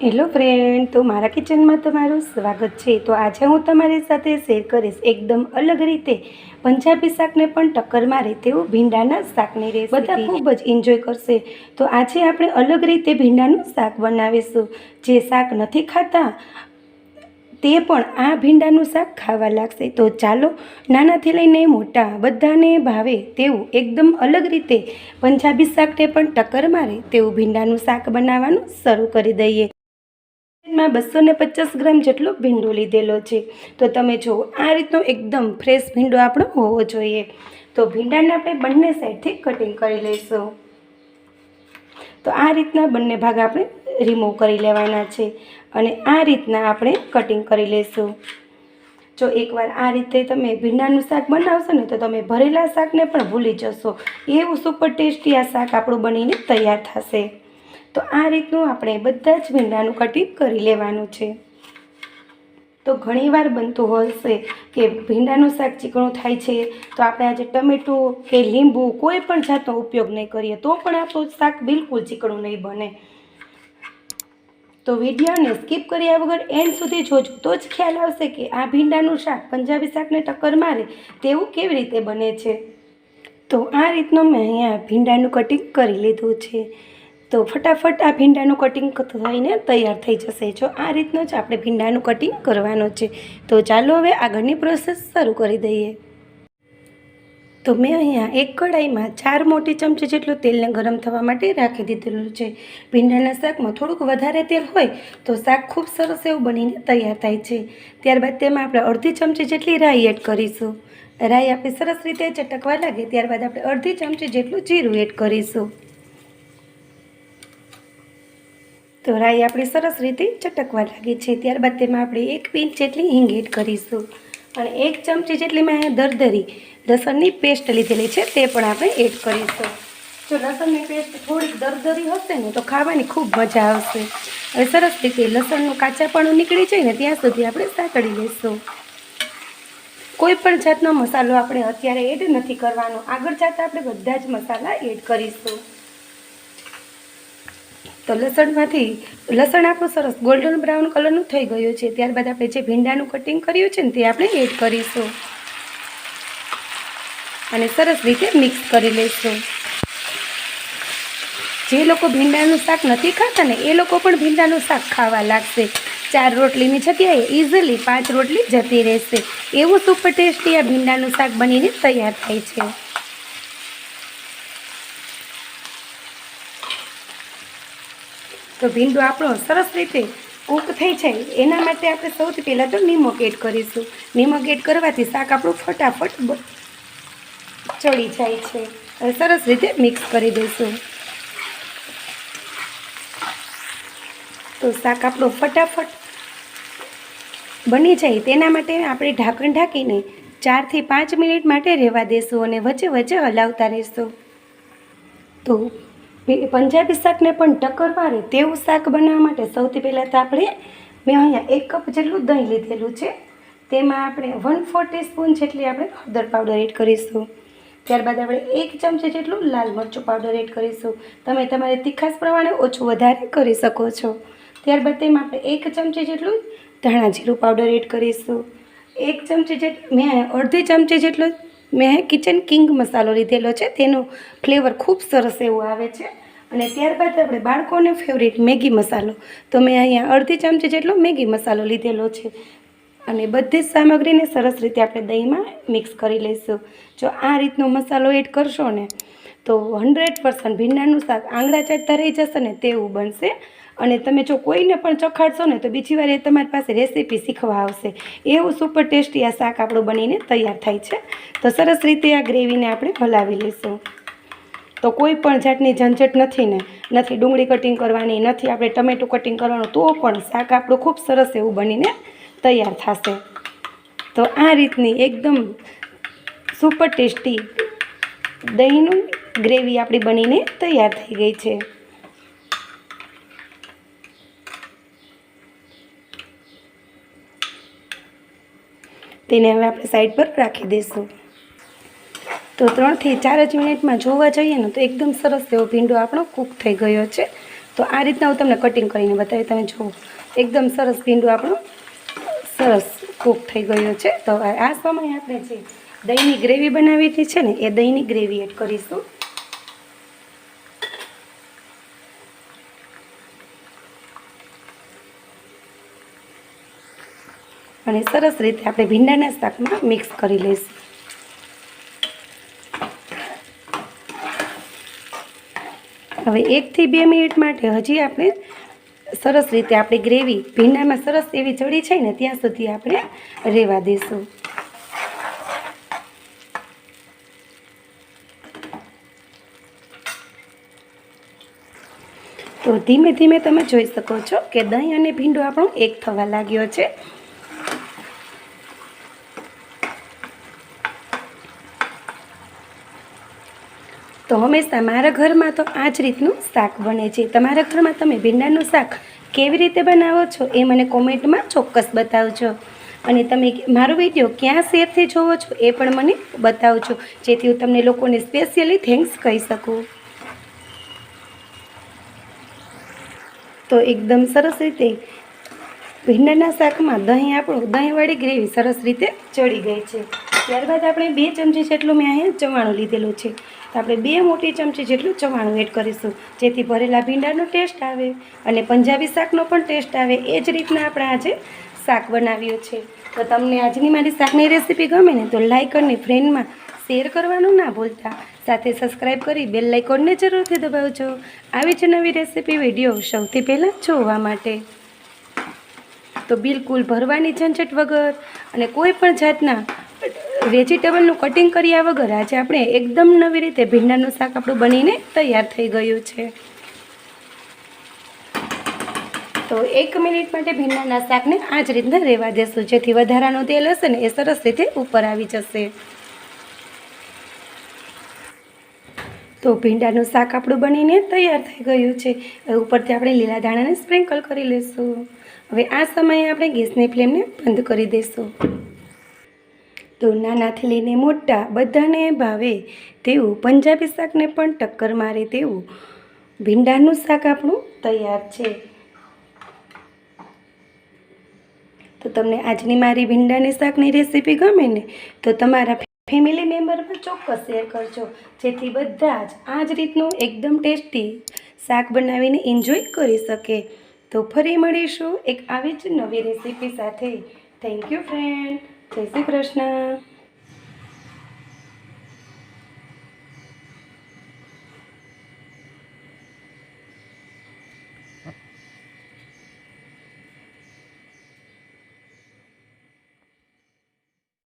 Hello friend તો મારા કિચનમાં તમારું સ્વાગત છે. તો આજે હું તમારી સાથે શેર કરીશ એકદમ અલગ રીતે પંજાબી શાકને પણ ટક્કર મારે તેવું ભીંડાના શાકની રેસીપી બધા ખૂબ જ એન્જોય કરશે. તો આજે આપણે અલગ રીતે ભીંડાનું શાક બનાવીશું. જે શાક નથી ખાતા, તે પણ આ ભીંડાનું શાક ખાવા લાગશે. તો ચાલો નાનાથી લઈને મોટા બધાને ભાવે તેવું એકદમ અલગ રીતે પંજાબી શાકને પણ ટક્કર મારે તેવું ભીંડાનું શાક બનાવવાનું શરૂ કરી દઈએ. માં બસો ને પચાસ ગ્રામ જેટલો ભીંડો લીધેલો છે. તો તમે જુઓ આ રીતનો એકદમ ફ્રેશ ભીંડો આપણો હોવો જોઈએ. તો ભીંડાને આપણે બંને સાઈડથી કટિંગ કરી લઈશું. તો આ રીતના બંને ભાગ આપણે રિમૂવ કરી લેવાના છે અને આ રીતના આપણે કટિંગ કરી લઈશું. જો એકવાર આ રીતે તમે ભીંડાનું શાક બનાવશો ને, તો તમે ભરેલા શાકને પણ ભૂલી જશો. એવું સુપર ટેસ્ટી આ શાક આપણું બનીને તૈયાર થશે. તો આ રીતનું આપણે બધા જ ભીંડાનું કટિંગ કરી લેવાનું છે. તો ઘણીવાર બનતું હશે કે ભીંડાનું શાક ચીકણું થાય છે, તો આપણે આજે ટમેટું કે લીંબુ કોઈ પણ જાતનો ઉપયોગ નહીં કરીએ, તો પણ આપણું શાક બિલકુલ ચીકણું નહીં બને. તો વિડીયોને સ્કીપ કર્યા વગર એન્ડ સુધી જોજો, તો જ ખ્યાલ આવશે કે આ ભીંડાનું શાક પંજાબી શાકને ટક્કર મારે તેવું કેવી રીતે બને છે. તો આ રીતનું મેં અહીંયા ભીંડાનું કટિંગ કરી લીધું છે. તો ફટાફટ આ ભીંડાનું કટિંગ થઈને તૈયાર થઈ જશે. જો આ રીતનું જ આપણે ભીંડાનું કટિંગ કરવાનું છે. તો ચાલો હવે આગળની પ્રોસેસ શરૂ કરી દઈએ. તો મેં અહીંયા એક કઢાઈમાં ચાર મોટી ચમચી જેટલું તેલને ગરમ થવા માટે રાખી દીધેલું છે. ભીંડાના શાકમાં થોડુંક વધારે તેલ હોય તો શાક ખૂબ સરસ એવું બનીને તૈયાર થાય છે. ત્યારબાદ તેમાં આપણે અડધી ચમચી જેટલી રાઈ એડ કરીશું. રાઈ આપણે સરસ રીતે ચટકવા લાગે, ત્યારબાદ આપણે અડધી ચમચી જેટલું જીરું એડ કરીશું. તો રાઈ આપણી સરસ રીતે ચટકવા લાગી છે. ત્યારબાદ તેમાં આપણે એક પિંચ જેટલી હિંગ એડ કરીશું. અને એક ચમચી જેટલી મેં દરદરી લસણની પેસ્ટ લીધેલી છે, તે પણ આપણે એડ કરીશું. જો લસણની પેસ્ટ થોડીક દરદરી હશે ને, તો ખાવાની ખૂબ મજા આવશે. હવે સરસ રીતે લસણનું કાચાપણું નીકળી જાય ને, ત્યાં સુધી આપણે સાતળી લઈશું. કોઈ પણ જાતનો મસાલો આપણે અત્યારે એડ નથી કરવાનો. આગળ જતાં આપણે બધા જ મસાલા એડ કરીશું. તો લસણમાંથી, લસણ આપણું સરસ ગોલ્ડન બ્રાઉન કલરનું થઈ ગયું છે. ત્યારબાદ આપણે જે ભીંડાનું કટિંગ કર્યું છે ને તે આપણે એડ કરીશું. અને સરસ રીતે મિક્સ કરી લઈશું. જે લોકો ભીંડાનું શાક નથી ખાતા ને, એ લોકો પણ ભીંડાનું શાક ખાવા લાગશે. ચાર રોટલીની જગ્યાએ ઇઝીલી પાંચ રોટલી જતી રહેશે. એવું સુપર ટેસ્ટી આ ભીંડાનું શાક બનીને તૈયાર થાય છે. તો ભીંડો આપણો સરસ રીતે કૂક થઈ જાય. એના માટે આપણે સૌથી પહેલાં તો નિમક એડ કરીશું. નિમક એડ કરવાથી શાક આપણું ફટાફટ ચડી જાય છે. સરસ રીતે મિક્સ કરી દઈશું. તો શાક આપણું ફટાફટ બની જાય. તેના માટે આપણે ઢાંકણ ઢાંકીને ચારથી પાંચ મિનિટ માટે રહેવા દેશું અને વચ્ચે વચ્ચે હલાવતા રહીશું. તો પંજાબી શાકને પણ ટક્કર મારે તેવું શાક બનાવવા માટે સૌથી પહેલાં તો આપણે મેં અહીંયા એક કપ જેટલું દહીં લીધેલું છે. તેમાં આપણે વન ફોર સ્પૂન જેટલી આપણે હળદર પાવડર એડ કરીશું. ત્યારબાદ આપણે એક ચમચી જેટલું લાલ મરચું પાવડર એડ કરીશું. તમે તમારી તીખાસ પ્રમાણે ઓછું વધારે કરી શકો છો. ત્યારબાદ તેમાં આપણે એક ચમચી જેટલું ધાણા જીરું પાવડર એડ કરીશું. એક ચમચી જેટલું મેં અડધી ચમચી જેટલું મેં કિચન કિંગ મસાલો લીધેલો છે. તેનો ફ્લેવર ખૂબ સરસ એવો આવે છે. અને ત્યારબાદ આપણે બાળકોને ફેવરેટ મેગી મસાલો. તો મેં અહીંયા અડધી ચમચી જેટલો મેગી મસાલો લીધેલો છે. અને બધી જ સામગ્રીને સરસ રીતે આપણે દહીંમાં મિક્સ કરી લઈશું. જો આ રીતનો મસાલો એડ કરશો ને, તો હંડ્રેડ પર્સન્ટ ભીંડાનું શાક આંગળા ચડતા રહી જશે ને તેવું બનશે. અને તમે જો કોઈને પણ ચખાડશો ને, તો બીજી વાર એ તમારી પાસે રેસીપી શીખવા આવશે. એવું સુપર ટેસ્ટી આ શાક આપણું બનીને તૈયાર થાય છે. તો સરસ રીતે આ ગ્રેવીને આપણે ભલાવી લઈશું. તો કોઈ પણ જાતની ઝંઝટ નથી ને, નથી ડુંગળી કટિંગ કરવાની, નથી આપણે ટમેટું કટિંગ કરવાનું, તો પણ શાક આપણું ખૂબ સરસ એવું બનીને તૈયાર થશે. તો આ રીતની એકદમ સુપર ટેસ્ટી દહીંનું ગ્રેવી આપણી બનીને તૈયાર થઈ ગઈ છે. તેને હવે આપણે સાઈડ પર રાખી દઈશું. તો ત્રણથી ચાર જ મિનિટમાં જોવા જઈએ ને તો એકદમ સરસ એવો ભીંડો આપણો કૂક થઈ ગયો છે. તો આ રીતના હું તમને કટિંગ કરીને બતાવી તમે જુઓ. એકદમ સરસ ભીંડો આપણું સરસ કૂક થઈ ગયો છે. તો આ સમયે આપણે જે દહીંની ગ્રેવી બનાવેલી છે ને, એ દહીંની ગ્રેવી એડ કરીશું. અને સરસ રીતે આપણે ભીંડાના શાકમાં મિક્સ કરી લઈશું. હવે એકથી બે મિનિટ માટે હજી આપણે સરસ રીતે આપણી ગ્રેવી ભીંડામાં સરસ એવી ચડી છે ને ત્યાં સુધી આપણે રહેવા દઈશું. તો ધીમે ધીમે તમે જોઈ શકો છો કે દહીં અને ભીંડો આપણો એક થવા લાગ્યો છે. તો હંમેશા મારા ઘરમાં તો આ જ રીતનું શાક બને છે. તમારા ઘરમાં તમે ભીંડાનું શાક કેવી રીતે બનાવો છો એ મને કોમેન્ટમાં ચોક્કસ બતાવજો. અને તમે મારો વીડિયો ક્યાં શેરથી જોવો છો એ પણ મને બતાવજો, જેથી હું તમને લોકોને સ્પેશિયલી થેન્ક્સ કહી શકું. તો એકદમ સરસ રીતે ભીંડાના શાકમાં દહીં આપણું દહીંવાળી ગ્રેવી સરસ રીતે ચડી ગઈ છે. ત્યારબાદ આપણે બે ચમચી જેટલું મેં અહીંયા ચવાણું લીધેલું છે. આપણે બે મોટી ચમચી જેટલું ચવાણું એડ કરીશું. જેથી ભરેલા ભીંડાનો ટેસ્ટ આવે અને પંજાબી શાકનો પણ ટેસ્ટ આવે. એ જ રીતના આપણે આજે શાક બનાવ્યું છે. તો તમને આજની મારી શાકની રેસીપી ગમે ને તો લાઇક અને ફ્રેન્ડમાં શેર કરવાનું ના ભૂલતા. સાથે સબસ્ક્રાઈબ કરી બેલ લાઇકોનને જરૂરથી દબાવજો. આવી જ નવી રેસીપી વીડિયો સૌથી પહેલાં જોવા માટે. તો બિલકુલ ભરવાની ઝંઝટ વગર અને કોઈ પણ જાતના વેજીટેબલનું કટિંગ કર્યા વગર આજે આપણે એકદમ નવી રીતે ભીંડાનું શાક આપણું બનીને તૈયાર થઈ ગયું છે. તો એક મિનિટ માટે ભીંડાના શાકને આ જ રીતના રહેવા દેશું. જેથી વધારાનું તેલ હશે ને એ સરસ રીતે ઉપર આવી જશે. તો ભીંડાનું શાક આપણું બનીને તૈયાર થઈ ગયું છે. ઉપરથી આપણે લીલા દાણાને સ્પ્રિંકલ કરી લઈશું. હવે આ સમયે આપણે ગેસની ફ્લેમને બંધ કરી દઈશું. તો નાનાથી લઈને મોટા બધાને ભાવે તેવું. પંજાબી શાકને પણ ટક્કર મારે તેવું. ભીંડાનું શાક આપણું તૈયાર છે. તો તમને આજની મારી ભીંડાની શાકની રેસીપી ગમે ને, તો તમારા ફેમિલી મેમ્બરમાં ચોક્કસ શેર કરજો. જેથી બધા જ આ જ રીતનું એકદમ ટેસ્ટી શાક બનાવીને એન્જોય કરી શકે. તો ફરી મળીશું એક આવી જ નવી રેસીપી સાથે. થેન્ક યુ ફ્રેન્ડ જય શ્રી કૃષ્ણ.